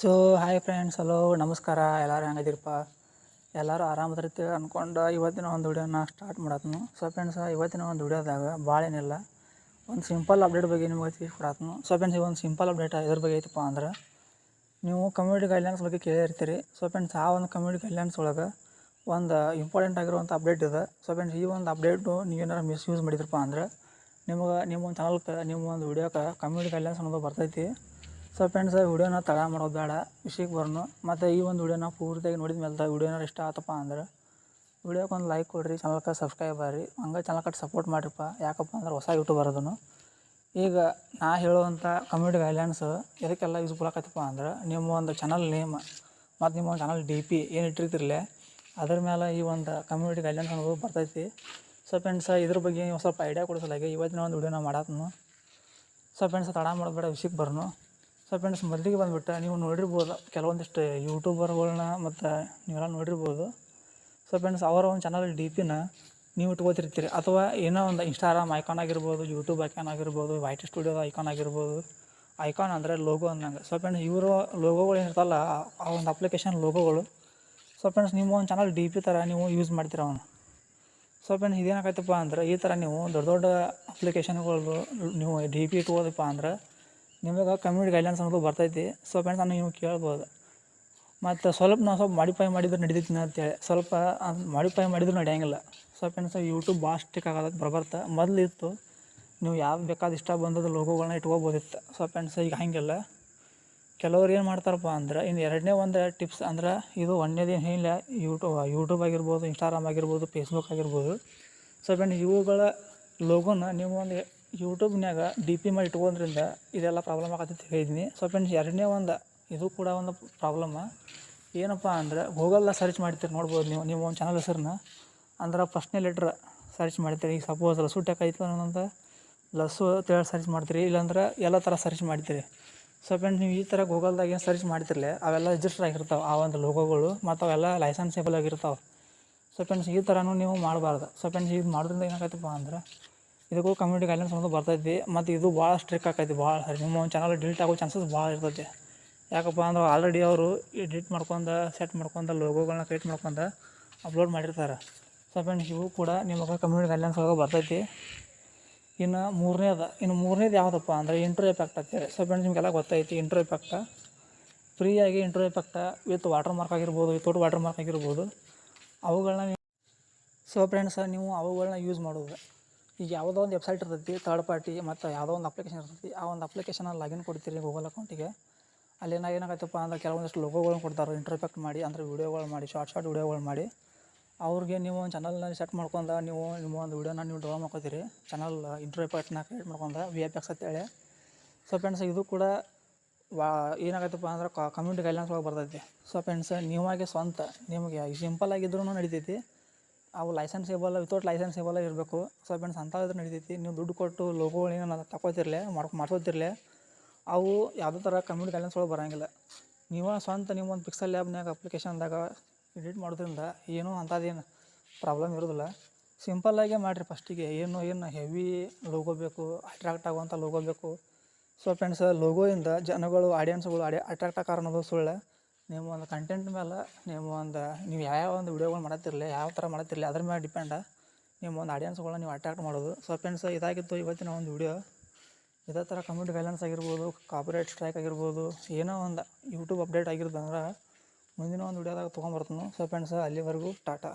So hi friends hello ನಮಸ್ಕಾರ, ಎಲ್ಲರೂ ಹೆಂಗದಿರಪ್ಪ ಎಲ್ಲರೂ ಆರಾಮದಿರ್ತೀವಿ ಅಂದ್ಕೊಂಡು ಇವತ್ತಿನ ಒಂದು ವಿಡಿಯೋನ ಸ್ಟಾರ್ಟ್ ಮಾಡತ್ನು. ಸೊ ಫ್ರೆಂಡ್ಸ್ ಇವತ್ತಿನ ಒಂದು ವಿಡಿಯೋದಾಗ ಭಾಳ ಏನಿಲ್ಲ, ಒಂದು ಸಿಂಪಲ್ ಅಪ್ಡೇಟ್ ಬಗ್ಗೆ ನಿಮಗೆ ತಿಳಿಸ್ಕೊಡತ್ನು ಸೊ ಫ್ರೆಂಡ್ಸ್ ಈ ಒಂದು ಸಿಂಪಲ್ ಅಪ್ಡೇಟ್ ಇದ್ರ ಬಗ್ಗೆ ಐತಪ್ಪ ಅಂದ್ರೆ, ನೀವು ಕಮ್ಯುನಿಟಿ ಗೈಡ್ಲೈನ್ಸ್ ಬಗ್ಗೆ ಕೇಳಿರ್ತೀರಿ. ಸೊ ಫ್ರೆಂಡ್ಸ್ ಆ ಒಂದು ಕಮ್ಯುನಿಟಿ ಗೈಡ್ಲೈನ್ಸ್ ಒಳಗೆ ಒಂದು ಇಂಪಾರ್ಟೆಂಟ್ ಆಗಿರುವಂಥ ಅಪ್ಡೇಟ್ ಇದೆ. ಸೊ ಫ್ರೆಂಡ್ಸ್ ಈ ಒಂದು ಅಪ್ಡೇಟು ಮಿಸ್ ಮಿಸ್ಯೂಸ್ ಮಾಡಿದ್ರಪ್ಪ ಅಂದ್ರೆ, ನಿಮಗೆ, ನಿಮ್ಮ ಒಂದು ಚಾನಲ್ಗೆ ನಿಮ್ಮ ಒಂದು ವಿಡಿಯೋಕ್ಕೆ ಕಮ್ಯುನಿಟಿ ಗೈಡ್ಲೈನ್ಸ್ ಅನ್ನೋದು ಬರ್ತೈತಿ. ಸೊ ಫ್ರೆಂಡ್ಸ್ ವಿಡಿಯೋನ ತಡ ಮಾಡೋದು ಬೇಡ. ವಿಷಯಕ್ಕೆ ಬರ್ನು. ಮತ್ತು ಈ ಒಂದು ವಿಡಿಯೋನ ಪೂರ್ತಿಯಾಗಿ ನೋಡಿದ ಮೇಲೆ ವಿಡಿಯೋನ ಇಷ್ಟ ಆತಪ್ಪ ಅಂದ್ರೆ, ವಿಡಿಯೋಕ್ಕೆ ಒಂದು ಲೈಕ್ ಕೊಡಿರಿ, ಚಾನಲ್ಗೆ ಸಬ್ಸ್ಕ್ರೈಬ್ ಆಗ್ರಿ ಹಂಗೆ ಕಟ್ ಸಪೋರ್ಟ್ ಮಾಡಿರಪ್ಪ. ಯಾಕಪ್ಪ ಅಂದ್ರೆ ಹೊಸ ಯೂಟ್ಯೂಬ್ ಬರೋದನ್ನು ಈಗ ನಾ ಹೇಳುವಂಥ ಕಮ್ಯುನಿಟಿ ಗೈಡ್ಲೈನ್ಸ್ ಎದಕ್ಕೆಲ್ಲ ಯೂಸ್ಫುಲ್ ಆಕತ್ತಪ್ಪ ಅಂದ್ರೆ, ನಿಮ್ಮ ಒಂದು ಚಾನಲ್ ನೇಮ್ ಮತ್ತು ನಿಮ್ಮ ಒಂದು ಚಾನಲ್ ಡಿ ಪಿ ಏನು ಇಟ್ಟಿರ್ತಿರಲ್ಲ ಅದ್ರ ಮೇಲೆ ಈ ಒಂದು ಕಮ್ಯುನಿಟಿ ಗೈಡ್ಲೈನ್ಸ್ ಅನ್ನೋದು ಬರ್ತೈತಿ. ಸೊ ಫ್ರೆಂಡ್ಸ್ ಇದ್ರ ಬಗ್ಗೆ ನೀವು ಸ್ವಲ್ಪ ಐಡಿಯಾ ಕೊಡಿಸಲಾಗಿ ಇವತ್ತಿನ ಒಂದು ವಿಡಿಯೋನ ಮಾಡಾತನು. ಸೊ ಫ್ರೆಂಡ್ಸ್ ತಡ ಮಾಡೋದು ಬೇಡ, ವಿಷಯಕ್ಕೆ ಬರ್ನು. ಸೊ ಫ್ರೆಂಡ್ಸ್ ಮೊದಲಿಗೆ ಬಂದುಬಿಟ್ಟು ನೀವು ನೋಡಿರ್ಬೋದು ಕೆಲವೊಂದಿಷ್ಟು ಯೂಟ್ಯೂಬರ್ಗಳನ್ನ ಮತ್ತು ನೀವೆಲ್ಲ ನೋಡಿರ್ಬೋದು. ಸೊ ಫ್ರೆಂಡ್ಸ್ ಅವರ ಒಂದು ಚಾನಲ್ ಡಿ ಪಿನ ನೀವು ಇಟ್ಕೋತಿರ್ತೀರಿ. ಅಥವಾ ಏನೋ ಒಂದು ಇನ್ಸ್ಟಾಗ್ರಾಮ್ ಐಕಾನ್ ಆಗಿರ್ಬೋದು ಯೂಟ್ಯೂಬ್ ಐಕಾನ್ ಆಗಿರ್ಬೋದು ವೈಟ್ ಸ್ಟುಡಿಯೋದ ಐಕಾನ್ ಆಗಿರ್ಬೋದು ಐಕಾನ್ ಅಂದರೆ ಲೋಗೋ ಅಂದಂಗೆ. ಸೊ ಫ್ರೆಂಡ್ಸ್ ಇವರು ಲೋಗೋಗಳು ಏನಿರ್ತಲ್ಲ, ಆ- ಒಂದು ಅಪ್ಲಿಕೇಶನ್ ಲೋಗೋಗಳು ಸೊ ಫ್ರೆಂಡ್ಸ್ ನಿಮ್ಮ ಒಂದು ಚಾನಲ್ ಡಿ ಪಿ ಥರ ನೀವು ಯೂಸ್ ಮಾಡ್ತೀರ ಅವನು. ಸೊ ಫ್ರೆಂಡ್ಸ್ ಇದೇನಾಗೈತಪ್ಪ ಅಂದ್ರೆ ಈ ಥರ ನೀವು ದೊಡ್ಡ ದೊಡ್ಡ ಅಪ್ಲಿಕೇಶನ್ಗಳು ನೀವು ಡಿ ಪಿ ಇಟ್ಕೋದಪ್ಪ ಅಂದ್ರೆ ನಿಮಗೆ ಕಮ್ಯುನಿಟಿ ಗೈಡ್ಲೈನ್ಸ್ ಅನ್ನೋದು ಬರ್ತೈತಿ. ಸೊ ಫ್ರೆಂಡ್ಸ್ ನಾನು ನೀವು ಕೇಳ್ಬೋದು. ಮತ್ತು ಸ್ವಲ್ಪ ನಾವು ಸ್ವಲ್ಪ ಮಾಡಿಫೈ ಮಾಡಿದ್ರೆ ನಡೀತೈತಿ ಅಂತೇಳಿ ಸ್ವಲ್ಪ ಮಾಡಿಫೈ ಮಾಡಿದ್ರು ನಡೆಯಂಗಿಲ್ಲ. ಸೊ ಫ್ರೆಂಡ್ಸ್ ಯೂಟ್ಯೂಬ್ ಭಾಳ ಸ್ಟಿಕ್ ಆಗೋದಕ್ಕೆ ಬರ್ಬರ್ತ. ಮೊದಲು ಇತ್ತು. ನೀವು ಯಾವ ಬೇಕಾದ ಇಷ್ಟ ಬಂದದ ಲೋಗೋಗಳನ್ನ ಇಟ್ಕೋಬೋದಿತ್ತು. ಸೊ ಫ್ರೆಂಡ್ಸ್ ಈಗ ಹಾಗಿಲ್ಲ. ಕೆಲವ್ರು ಏನು ಮಾಡ್ತಾರಪ್ಪ ಅಂದ್ರೆ ಇನ್ನು ಎರಡನೇ ಒಂದು ಟಿಪ್ಸ್ ಅಂದ್ರೆ, ಇದು ಒಂದೇದೇನು ಏನು ಇಲ್ಲ ಯೂಟ್ಯೂಬ್ ಯೂಟ್ಯೂಬ್ ಆಗಿರ್ಬೋದು ಇನ್ಸ್ಟಾಗ್ರಾಮ್ ಆಗಿರ್ಬೋದು ಫೇಸ್ಬುಕ್ ಆಗಿರ್ಬೋದು. ಸೊ ಫ್ರೆಂಡ್ಸ್ ಇವುಗಳ ಲೋಗೋನ ನೀವು ಒಂದು ಯೂಟ್ಯೂಬ್ನ್ಯಾಗ ಡಿ ಪಿ ಮಾಡಿ ಇಟ್ಕೊಂದ್ರಿಂದ ಇದೆಲ್ಲ ಪ್ರಾಬ್ಲಮ್ ಆಗತ್ತೆ ಹೇಳಿದ್ದೀನಿ ಸೊ ಫ್ರೆಂಡ್ಸ್ ಎರಡನೇ ಒಂದು, ಇದು ಕೂಡ ಒಂದು ಪ್ರಾಬ್ಲಮ್ಮ ಏನಪ್ಪ ಅಂದ್ರೆ ಗೂಗಲ್ನ ಸರ್ಚ್ ಮಾಡ್ತೀರಿ ನೋಡ್ಬೋದು ನೀವು ನೀವು ಒಂದು ಚಾನಲ್ ಹೆಸರನ್ನ. ಅಂದ್ರೆ ಫಸ್ಟ್ನೇ ಲೆಟ್ರ್ ಸರ್ಚ್ ಮಾಡ್ತೀರಿ. ಈಗ ಸಪೋಸ್ ಲಸು ಟೆಕ್ ಆಯಿತು ಅನ್ನೋದಂತ ಲಸ್ಸು ಅಂತೇಳಿ ಸರ್ಚ್ ಮಾಡ್ತೀರಿ. ಇಲ್ಲಾಂದ್ರೆ ಎಲ್ಲ ಥರ ಸರ್ಚ್ ಮಾಡ್ತೀರಿ. ಸೊ ಫ್ರೆಂಡ್ಸ್ ನೀವು ಈ ಥರ ಗೂಗಲ್ದಾಗ ಏನು ಸರ್ಚ್ ಮಾಡ್ತಿರಲಿ, ಅವೆಲ್ಲ ರಿಜಿಸ್ಟರ್ ಆಗಿರ್ತಾವೆ, ಆ ಒಂದು ಲೋಗೋಗಳು ಮತ್ತು ಅವೆಲ್ಲ ಲೈಸೆನ್ಸೇಬಲ್ ಆಗಿರ್ತಾವೆ. ಸೊ ಫ್ರೆಂಡ್ಸ್ ಈ ಥರನೂ ನೀವು ಮಾಡಬಾರ್ದು. ಸೊ ಫ್ರೆಂಡ್ಸ್ ಇದು ಮಾಡೋದ್ರಿಂದ ಏನಾಗತ್ತಪ್ಪ ಅಂದ್ರೆ ಇದಕ್ಕೂ ಕಮ್ಯುನಿಟಿ ಗೈಡ್ಲೈನ್ಸ್ ಅನ್ನೋದು ಬರ್ತೈತಿ. ಮತ್ತು ಇದು ಭಾಳ ಸ್ಟ್ರಿಕ್ ಆಕೈತಿ, ಭಾಳ ಸರಿ. ನಿಮ್ಮ ಒಂದು ಚಾನಲ್ ಡಿಲೀಟ್ ಆಗೋ ಚಾನ್ಸಸ್ ಭಾಳ ಇರ್ತೈತಿ. ಯಾಕಪ್ಪ ಅಂದ್ರೆ ಆಲ್ರೆಡಿ ಅವರು ಎಡಿಟ್ ಮಾಡ್ಕೊಂಡು ಸೆಟ್ ಮಾಡ್ಕೊಂಡು ಲೋಗೋಗಳನ್ನ ಕ್ರಿಯೇಟ್ ಮಾಡ್ಕೊಂಡು ಅಪ್ಲೋಡ್ ಮಾಡಿರ್ತಾರೆ. ಸೊ ಫ್ರೆಂಡ್ಸ್ ಇವು ಕೂಡ ನಿಮಗೆ ಕಮ್ಯುನಿಟಿ ಗೈಡ್ಲೈನ್ಸ್ ಒಳಗೆ ಬರ್ತೈತಿ. ಇನ್ನು ಮೂರನೇದು ಇನ್ನು ಮೂರನೇದು ಯಾವುದಪ್ಪ ಅಂದರೆ ಇಂಟ್ರೋ ಎಫೆಕ್ಟ್ ಅಂತೇಳಿ ಸೊ ಫ್ರೆಂಡ್ಸ್ ನಿಮಗೆಲ್ಲ ಗೊತ್ತೈತಿ ಇಂಟ್ರೋ ಎಫೆಕ್ಟ ಫ್ರೀಯಾಗಿ intro effect with watermark ಆಗಿರ್ಬೋದು ವಿತೌಟ್ ವಾಟರ್ ಮಾರ್ಕ್ ಆಗಿರ್ಬೋದು ಅವುಗಳನ್ನ ಸೊ ಫ್ರೆಂಡ್ಸ್ ನೀವು ಅವುಗಳನ್ನ ಯೂಸ್ ಮಾಡೋದು. ಈಗ ಯಾವುದೋ ಒಂದು ವೆಬ್ಸೈಟ್ ಇರ್ತೈತಿ ಥರ್ಡ್ ಪಾರ್ಟಿ ಮತ್ತು ಯಾವುದೋ ಒಂದು ಅಪ್ಲಿಕೇಶನ್ ಇರ್ತೈತಿ, ಆ ಒಂದು ಅಪ್ಲಿಕೇಶನಲ್ಲಿ ಲಾಗಿನ್ ಕೊಡ್ತೀರಿ ಗೂಗಲ್ ಅಕೌಂಟಿಗೆ ಅಲ್ಲಿ ಏನಾಗ ಏನಾಗತ್ತಪ್ಪ ಅಂದ್ರೆ ಕೆಲವೊಂದಷ್ಟು ಲೋಗೋಗಳನ್ನ ಕೊಡ್ತಾರೆ ಇಂಟರ್ಫೆಕ್ಟ್ ಮಾಡಿ, ಅಂದರೆ ವೀಡಿಯೋಗಳು ಮಾಡಿ ಶಾರ್ಟ್ ಶಾರ್ಟ್ ವೀಡಿಯೋಗಳು ಮಾಡಿ. ಅವ್ರಿಗೆ ನೀವು ಒಂದು ಚಾನಲ್ನ ಸೆಟ್ ಮಾಡ್ಕೊಂಡ ನೀವು ನಿಮ್ಮ ಒಂದು ವೀಡಿಯೋನ ನೀವು ಡ್ರಾ ಮಾಡ್ಕೋತೀರಿ. ಚಾನಲ್ ಇಂಟರ್ಫೆಕ್ಟ್ನ ಕ್ರಿಯೇಟ್ ಮಾಡ್ಕೊಂಡು ವಿ ಎಫ್ ಎಕ್ಸ್ ಅಂತೇಳಿ ಸೊ ಫ್ರೆಂಡ್ಸ್ ಇದು ಕೂಡ ವಾ ಏನಾಗತ್ತಪ್ಪ ಅಂದ್ರೆ ಕಮ್ಯುನಿಟಿ ಗೈಡ್ಲೈನ್ಸ್ ಒಳಗೆ ಬರ್ತೈತಿ. ಸೊ ಫ್ರೆಂಡ್ಸ್ ನೀವಾಗೆ ಸ್ವಂತ, ನಿಮಗೆ ಸಿಂಪಲ್ ಆಗಿದ್ರೂ ನಡಿತೈತಿ. ಅವು ಲೈಸೆನ್ಸೇಬಲ್ ವಿತೌಟ್ ಲೈಸೆನ್ಸೇಬಲ್ ಇರಬೇಕು. ಸ್ವಲ್ಪ ಫ್ರೆಂಡ್ಸ್ ಅಂಥದ್ದು ನಡಿತೈತಿ. ನೀವು ದುಡ್ಡು ಕೊಟ್ಟು ಲೋಗೋಗಳು ಏನೋ ತಗೋತಿರ್ಲೆ ಮಾಡ್ಕೊ ಮಾಡ್ಕೋತಿರ್ಲಿ ಅವು ಯಾವುದೇ ಥರ ಕಮ್ಯುನಿಟಿ ಒಳಗೆ ಬರೋಂಗಿಲ್ಲ. ನೀವು ಸ್ವಂತ, ನೀವು ಒಂದು ಪಿಕ್ಸಲ್ ಲ್ಯಾಬ್ನಾಗ ಅಪ್ಲಿಕೇಶನ್ದಾಗ ಎಡಿಟ್ ಮಾಡೋದ್ರಿಂದ ಏನೂ ಅಂಥದ್ದೇನು ಪ್ರಾಬ್ಲಮ್ ಇರೋದಿಲ್ಲ. ಸಿಂಪಲ್ಲಾಗೆ ಮಾಡಿರಿ ಫಸ್ಟಿಗೆ ಏನು ಏನು ಹೆವಿ ಲೋಗೋ ಬೇಕು ಅಟ್ರಾಕ್ಟ್ ಆಗುವಂಥ ಲೋಗೋ ಬೇಕು. ಸೊ ಫ್ರೆಂಡ್ಸ್ ಲೋಗೋಯಿಂದ ಜನಗಳು ಆಡಿಯನ್ಸ್ಗಳು ಆಡಿ ಅಟ್ರಾಕ್ಟ್ ಆಕಾರ ಅನ್ನೋದು ಸುಳ್ಳು. ನಿಮ್ಮ ಒಂದು ಕಂಟೆಂಟ್ ಮೇಲೆ ನಿಮ್ಮ ಒಂದು, ನೀವು ಯಾವ ಒಂದು ವಿಡಿಯೋಗಳು ಮಾಡತ್ತಿರಲಿ, ಯಾವ ಥರ ಮಾಡತ್ತಿರಲಿ, ಅದ್ರ ಮೇಲೆ ಡಿಪೆಂಡ ನಿಮ್ಮ ಒಂದು ಆಡಿಯನ್ಸ್ಗಳನ್ನ ನೀವು ಅಟ್ರಾಕ್ಟ್ ಮಾಡೋದು. ಸೊ ಫ್ರೆಂಡ್ಸ್ ಇದಾಗಿತ್ತು ಇವತ್ತಿನ ಒಂದು ವಿಡಿಯೋ ಇದೇ ಥರ ಕಮ್ಯುನಿಟಿ ಬ್ಯಾಲೆನ್ಸ್ ಆಗಿರ್ಬೋದು ಕಾಪಿರೈಟ್ ಸ್ಟ್ರೈಕ್ ಆಗಿರ್ಬೋದು, ಏನೋ ಒಂದು ಯೂಟ್ಯೂಬ್ ಅಪ್ಡೇಟ್ ಆಗಿರೋದಂದ್ರೆ ಮುಂದಿನ ಒಂದು ವಿಡಿಯೋದಾಗ ತೊಗೊಂಬರ್ತೀನಿ ಸೊ ಫ್ರೆಂಡ್ಸ್ ಅಲ್ಲಿವರೆಗೂ ಟಾಟಾ.